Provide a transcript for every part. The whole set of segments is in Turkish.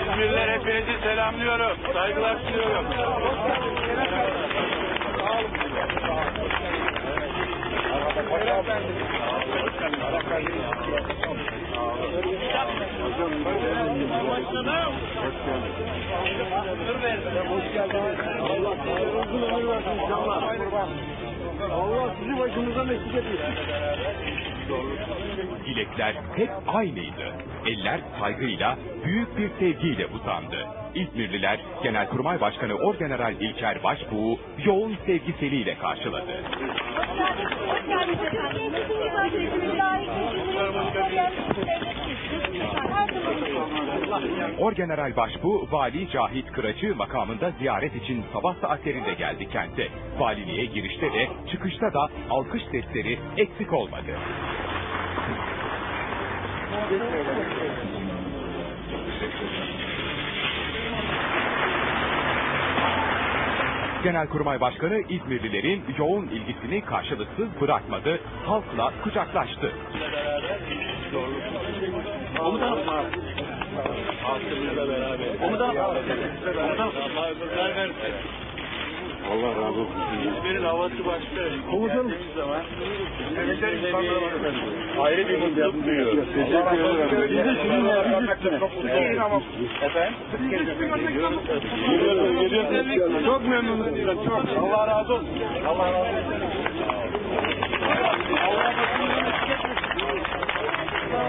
İzmirliler hepinizi selamlıyorum. Saygılar sunuyorum. Allah sizi başımızdan eksik etmesin. Dilekler hep aynıydı. Eller saygıyla, büyük bir sevgiyle uzandı. İzmirliler Genelkurmay Başkanı Orgeneral İlker Başbuğ'u yoğun karşıladı. Nasılsınız? Seçimin layık Orgeneral Başbuğ, Vali Cahit Kıraç'ı makamında ziyaret için sabah saatlerinde geldi kente. Valiliğe girişte de çıkışta da alkış sesleri eksik olmadı. Genelkurmay Başkanı İzmirlilerin yoğun ilgisini karşılıksız bırakmadı, halkla kucaklaştı. Komutanım. Komutanım. Komutanım. Allah. Allah razı olsun. İzmir'in havası başka. Komutanım. Zaman insanlara bakın. ayrı bir mutluluk duyuyoruz. Teşekkür ederim. Biz de sizin üstüne. Efendim? Geliyorsunuz. Çok memnunuz. Çok. Allah razı olsun. Allah razı olsun.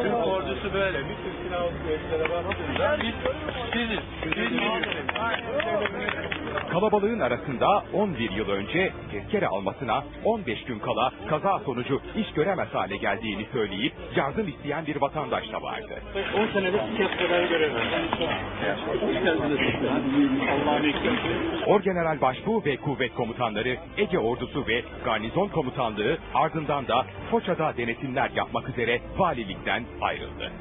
Türk ordusu böyle. Bir Türk silahlı kuvvetlere baktığında biz biziz. Biz biziz. Kalabalığın arasında 11 yıl önce tezkere almasına 15 gün kala kaza sonucu iş göremez hale geldiğini söyleyip yardım isteyen bir vatandaş da vardı. 10 senedir kez kadar göremem. Allah'ın. Orgeneral Başbuğ ve kuvvet komutanları Ege Ordusu ve Garnizon Komutanlığı ardından da Foça'da denetimler yapmak üzere valilikten ayrıldı.